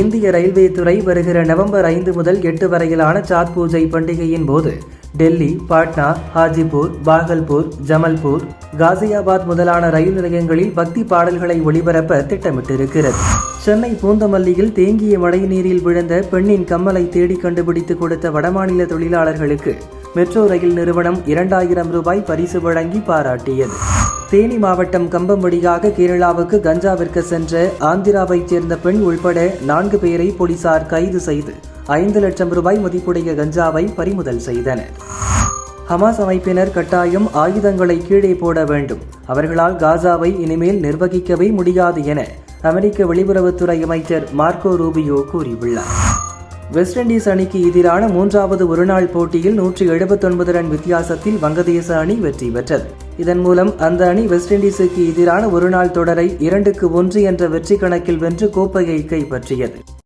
இந்திய ரயில்வே துறை வருகிற நவம்பர் ஐந்து முதல் எட்டு வரையிலான சாத் பூஜை பண்டிகையின் போது டெல்லி பாட்னா ஹாஜிபூர் பாகல்பூர் ஜமல்பூர் காசியாபாத் முதலான ரயில் நிலையங்களில் பக்தி பாடல்களை ஒளிபரப்ப திட்டமிட்டிருக்கிறது. சென்னை பூந்தமல்லியில் தேங்கிய மழைநீரில் விழுந்த பெண்ணின் கம்மலை தேடி கண்டுபிடித்து கொடுத்த வடமாநில தொழிலாளர்களுக்கு மெட்ரோ ரயில் நிறுவனம் இரண்டாயிரம் ரூபாய் பரிசு வழங்கி பாராட்டியது. தேனி மாவட்டம் கம்பம் வழியாக கேரளாவுக்கு கஞ்சா விற்க சென்ற ஆந்திராவைச் சேர்ந்த பெண் உள்பட நான்கு பேரை போலீசார் கைது செய்து ஐந்து லட்சம் ரூபாய் மதிப்புடைய கஞ்சாவை பறிமுதல் செய்தனர். ஹமாஸ் அமைப்பினர் கட்டாயம் ஆயுதங்களை கீழே போட வேண்டும். அவர்களால் காசாவை இனிமேல் நிர்வகிக்கவே முடியாது என அமெரிக்க வெளியுறவுத்துறை அமைச்சர் மார்க்கோ ரூபியோ கூறியுள்ளார். வெஸ்ட் இண்டீஸ் அணிக்கு எதிரான மூன்றாவது ஒருநாள் போட்டியில் நூற்றி எழுபத்தொன்பது ரன் வித்தியாசத்தில் வங்கதேச அணி வெற்றி பெற்றது. இதன் மூலம் அந்த அணி வெஸ்ட் இண்டீஸுக்கு எதிரான ஒருநாள் தொடரை இரண்டுக்கு ஒன்று என்ற வெற்றி கணக்கில் வென்று கோப்பையை கைப்பற்றியது.